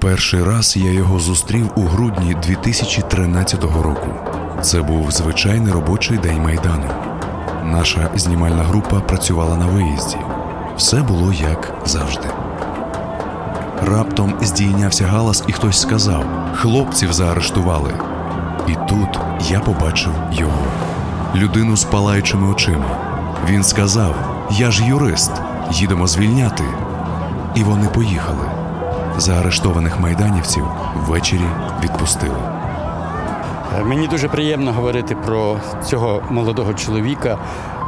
Перший раз я його зустрів у грудні 2013 року. Це був звичайний робочий день майдану. Наша знімальна група працювала на виїзді. Все було як завжди. Раптом здійнявся галас, і хтось сказав: хлопців заарештували. І тут я побачив його людину з палаючими очима. Він сказав: Я ж юрист, їдемо звільняти. І вони поїхали. Заарештованих майданівців ввечері відпустили. Е, Мені дуже приємно говорити про цього молодого чоловіка,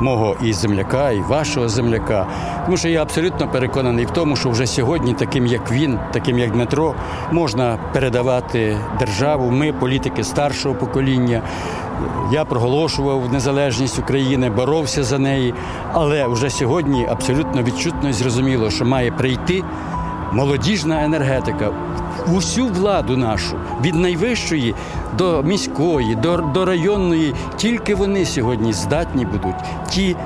мого і земляка, і вашого земляка. Тому що я абсолютно переконаний в тому, що вже сьогодні, таким як він, таким як Дмитро, можна передавати державу. Ми, політики старшого покоління. Я проголошував незалежність України, боровся за неї, але вже сьогодні абсолютно відчутно і зрозуміло, що має прийти молодіжна енергетика усю владу нашу, від найвищої до міської, до, до районної, тільки вони сьогодні здатні будуть. Ті,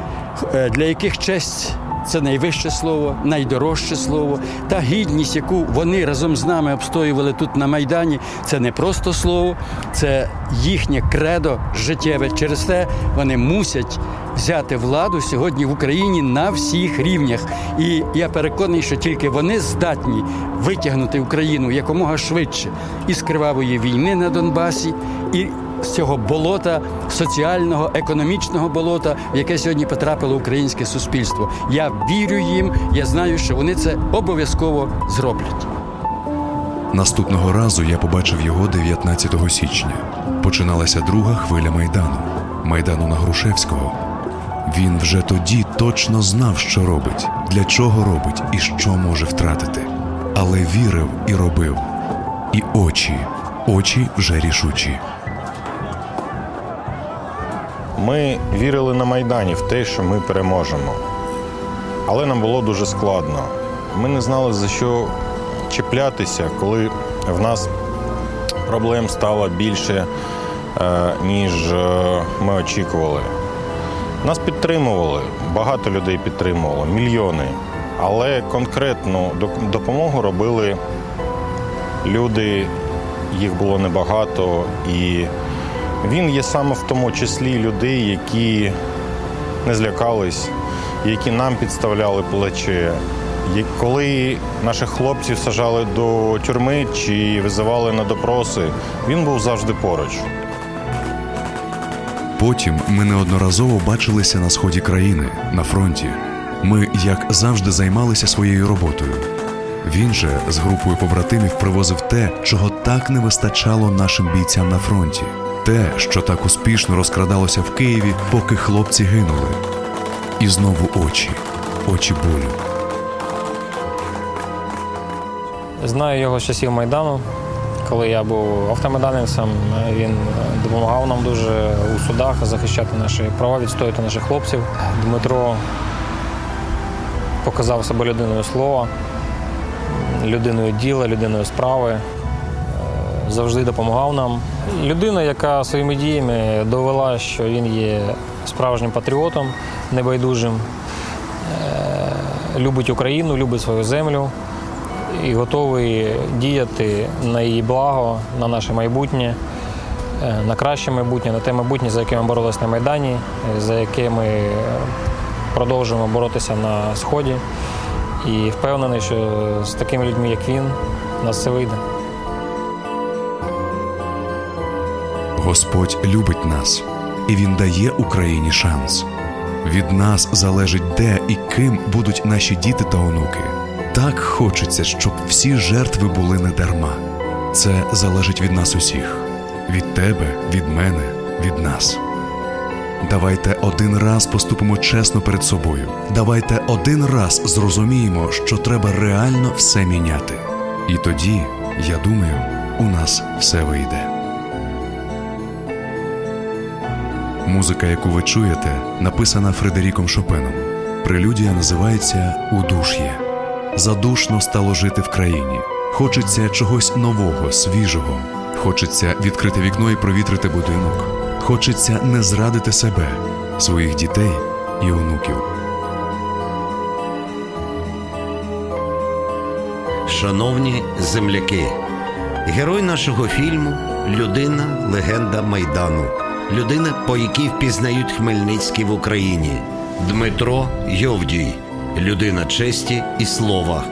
для яких честь це найвище слово, найдорожче слово, та гідність, яку вони разом з нами обстоювали тут на Майдані, це не просто слово, це їхнє кредо життєве. Через те вони мусять взяти владу сьогодні в Україні на всіх рівнях. І я переконаний, що тільки вони здатні витягнути Україну якомога швидше із кривавої війни на Донбасі і з цього болота соціального, економічного болота, в яке сьогодні потрапило українське суспільство. Я вірю їм, я знаю, що вони це обов'язково зроблять. Наступного разу я побачив його 19 січня. Починалася друга хвиля майдану майдану на Грушевського. Він вже тоді точно знав, що робить, для чого робить і що може втратити. Але вірив і робив. І очі, очі вже рішучі. Ми вірили на Майдані в те, що ми переможемо. Але нам було дуже складно. Ми не знали, за що чіплятися, коли в нас проблем стало більше, е, ніж е, ми очікували. Нас підтримували, багато людей підтримувало, мільйони. Але конкретну допомогу робили люди, їх було небагато. І він є саме в тому числі людей, які не злякались, які нам підставляли плече. Коли наших хлопців сажали до тюрми чи визивали на допроси, він був завжди поруч. Потім ми неодноразово бачилися на сході країни, на фронті. Ми, як завжди, займалися своєю роботою. Він же з групою побратимів привозив те, чого так не вистачало нашим бійцям на фронті, те, що так успішно розкрадалося в Києві, поки хлопці гинули. І знову очі, очі болю. Знаю його з часів Майдану. Коли я був автомайданівцем, він допомагав нам дуже у судах захищати наші права, відстояти наших хлопців. Дмитро показав себе людиною слова, людиною діла, людиною справи. Завжди допомагав нам. Людина, яка своїми діями довела, що він є справжнім патріотом, небайдужим, Е, любить Україну, любить свою землю і готовий діяти на її благо, на наше майбутнє, е, на краще майбутнє, на те майбутнє, за яке ми боролися на Майдані, за яке ми продовжуємо боротися на Сході. І впевнений, що з такими людьми, як він, нас все вийде. Господь любить нас, і Він дає Україні шанс. Від нас залежить, де і ким будуть наші діти та онуки. Так хочеться, щоб всі жертви були не дарма. Це залежить від нас усіх, від тебе, від мене, від нас. Давайте один раз поступимо чесно перед собою. Давайте один раз зрозуміємо, що треба реально все міняти. І тоді, я думаю, у нас все вийде. Музика, яку ви чуєте, написана Фредеріком Шопеном. Прелюдія називається Удуш'є. Задушно стало жити в країні. Хочеться чогось нового, свіжого. Хочеться відкрити вікно і провітрити будинок. Хочеться не зрадити себе, своїх дітей і онуків. Шановні земляки, герой нашого фільму людина, легенда Майдану, людина, по якій впізнають Хмельницький в Україні, Дмитро Йовдій, людина честі і слова,